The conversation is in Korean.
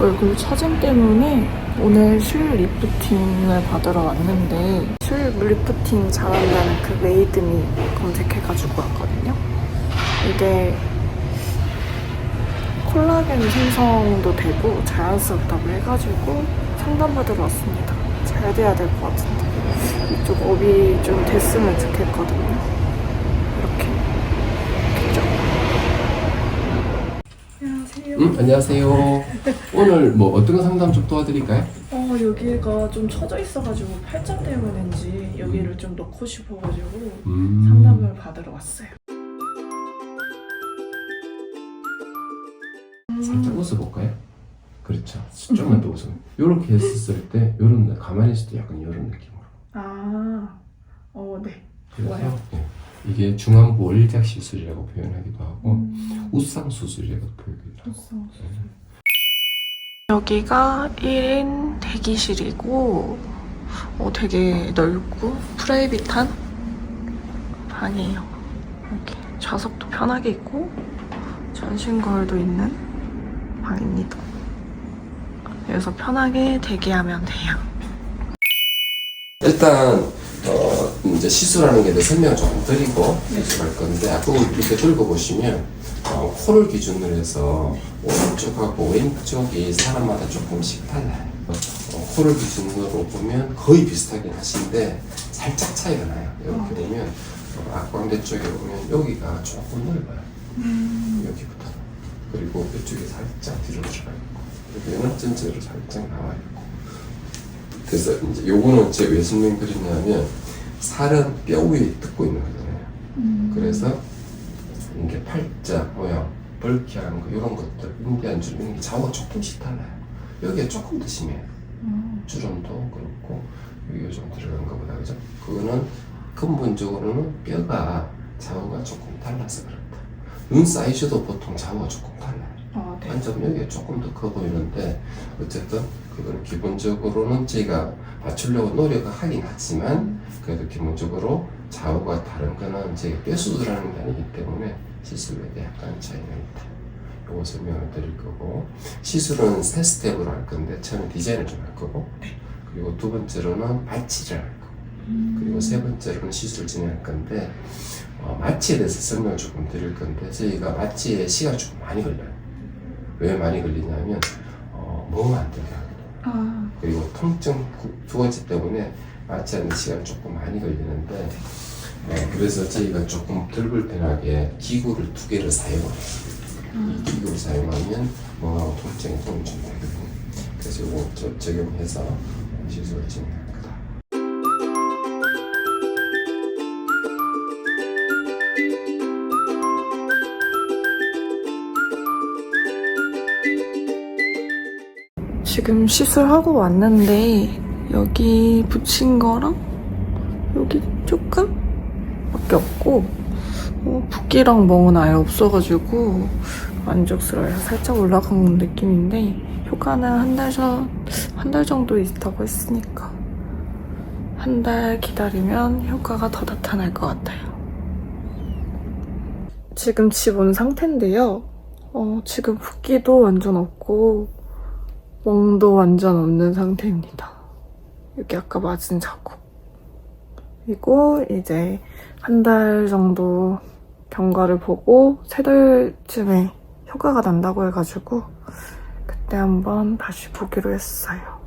얼굴 처짐 때문에 오늘 술 리프팅을 받으러 왔는데 술 리프팅 잘한다는 그 메이드미 검색해가지고 왔거든요. 이게 콜라겐 생성도 되고 자연스럽다고 해가지고 상담받으러 왔습니다. 잘 돼야 될 것 같은데 이쪽 업이 좀 됐으면 좋겠거든요. 이렇게 됐죠? 안녕하세요. 음, 안녕하세요. 오늘 뭐 어떤 거 상담 좀 도와드릴까요? 어 여기가 좀 처져 있어가지고 팔자 때문인지 여기를 좀 넣고 싶어가지고 음, 상담을 받으러 왔어요. 살짝 웃어볼까요? 그렇죠. 좀만 더 웃어. 이렇게 했을 때, 이런 가만히 있을 때 약간 이런 느낌으로. 아, 어 네. 그래서 좋아요. 예, 이게 중안부 월작 시술이라고 표현하기도 하고 음, 우상 수술이라고 표현하기도 하고. 여기가 1인 대기실이고 어, 되게 넓고 프라이빗한 방이에요. 이렇게 좌석도 편하게 있고 전신 거울도 있는 방입니다. 여기서 편하게 대기하면 돼요. 일단 어, 이제 시술하는 게 설명 조금 드리고 시술할 건데 아까 이렇게 들고 보시면 어, 코를 기준으로 해서 오른쪽하고 왼쪽이 사람마다 조금씩 달라요. 어, 코를 기준으로 보면 거의 비슷하긴 하신데 살짝 차이가 나요. 이렇게 보면 어, 악광대 쪽에 보면 여기가 조금 넓어요. 여기부터 그리고 이쪽이 살짝 뒤로 들어가 있고 그리고 얘는 전체로 살짝 나와 있고 그래서 이제 요거는 제가 왜 설명드리냐면 살은 뼈 위에 뜯고 있는 거잖아요. 그래서 이게 팔자 모양, 벌키하는 거 이런 것들, 인디안 주름 이런 게 좌우가 조금씩 달라요. 여기가 조금 더 심해요. 주름도 그렇고 여기가 좀 들어간 것보다 그죠? 그거는 근본적으로는 뼈가 좌우가 조금 달라서 그렇다. 눈 사이즈도 보통 좌우가 조금 달라요. 완전 여기가 조금 더 커 보이는데 어쨌든 그거는 기본적으로는 저희가 맞추려고 노력을 하긴 하지만 그래도 기본적으로 좌우가 다른 거는 저희가 뼈 수술하는 게 아니기 때문에 시술에 약간 차이가 있다. 요거 설명을 드릴 거고 시술은 세 스텝으로 할 건데 처음에 디자인을 좀 할 거고 그리고 두 번째로는 마취를 할 거고 그리고 세 번째로는 시술 진행할 건데 어, 마취에 대해서 설명을 조금 드릴 건데 저희가 마취에 시간이 조금 많이 걸려요. 왜 많이 걸리냐면 어, 몸안 되게 하거든요. 아, 그리고 통증 구- 두 번째 때문에 마취하는 시간이 조금 많이 걸리는데 어, 그래서 저희가 조금 덜 불편하게 기구를 두 개를 사용을 해요. 이 기구를 사용하면 몸하고 통증이 도움이 좀 되거든요. 그래서 이거 저- 적용해서 시술을 진행 지금 시술하고 왔는데 여기 붙인 거랑 여기 조금 밖에 없고 어, 붓기랑 멍은 아예 없어가지고 만족스러워요. 살짝 올라간 느낌인데 효과는 한 달 전, 한 달 정도 있다고 했으니까 한 달 기다리면 효과가 더 나타날 것 같아요. 지금 집 온 상태인데요. 어, 지금 붓기도 완전 없고 멍도 완전 없는 상태입니다. 여기 아까 맞은 자국. 그리고 이제 한 달 정도 경과를 보고 세 달쯤에 효과가 난다고 해가지고 그때 한번 다시 보기로 했어요.